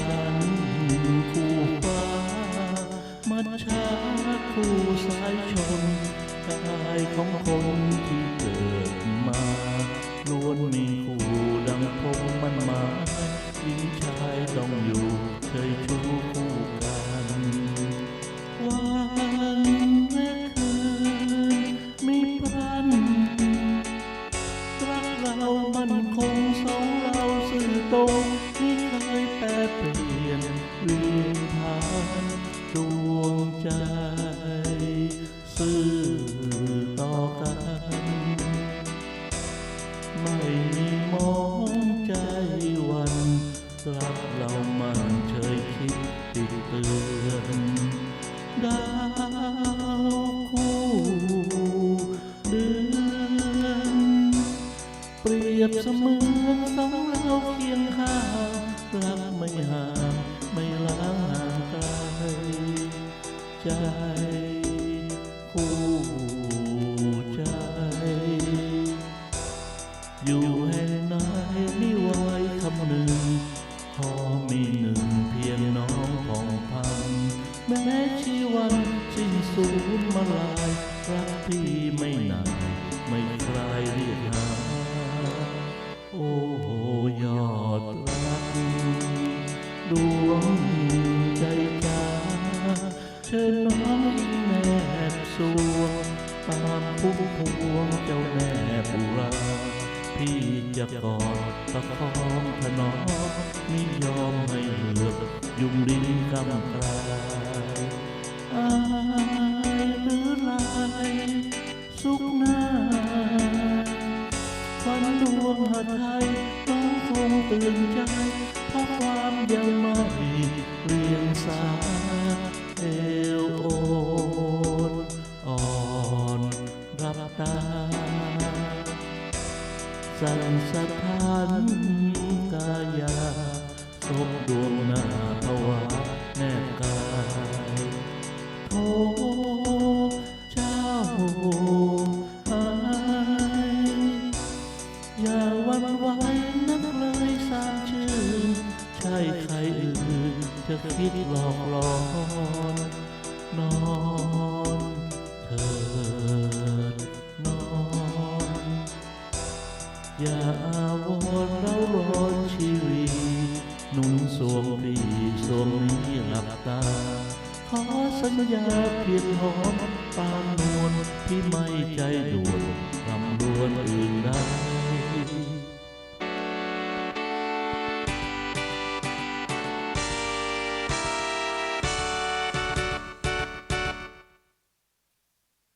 จันคู่ฟ้ามัชาคู่สายชนกายของคนที่เกิดมาล้วนมีคู่ดังพงมันมาหญิงชายต้องอยู่เคยชูคู่กันวันและคืนมีพันรักเรามันคงสองเราสื่อตรง ใจสื่อต่อกัน ไม่มีมองใจวันรักเรามันเฉยคิดติดเตือนดาวคู่เดือนเปรียบเสมือนสองเราเคียงข้างรักไม่ห่าง ใจคู่ใจ อยู่แห่งไหนไม่ไหวคำหนึ่ง พอมีหนึ่งเพียงน้องของพัน แม้ชีวันสิ้นสูญมาลายรักพี่ไม่นานไม่คลายเรียกหาโอ้ ชิญน้องแนบสวงตามพุ่มพวงเจ้าแม่บุราพี่จะกอดตะคองถนอมมิยอมให้เหลือกยุงลิ้นกำกลายอายหรือลายสุขหน้า ตา สั่นสะท้านกายาศพดวงนาภาวะแนบกายโทเจ้าอายอย่าหวันไหวนักเลยสร้างชื่น ใช่ใครอื่นจะคิดหลอกหลอน อย่าอาวรณ์เราร้อนชีวิตนุ่งสวมปีสวมนี้หลับตา ขอสัญญาเพียงหอมปานนวลที่ไม่ใจด่วนรำรวนอื่น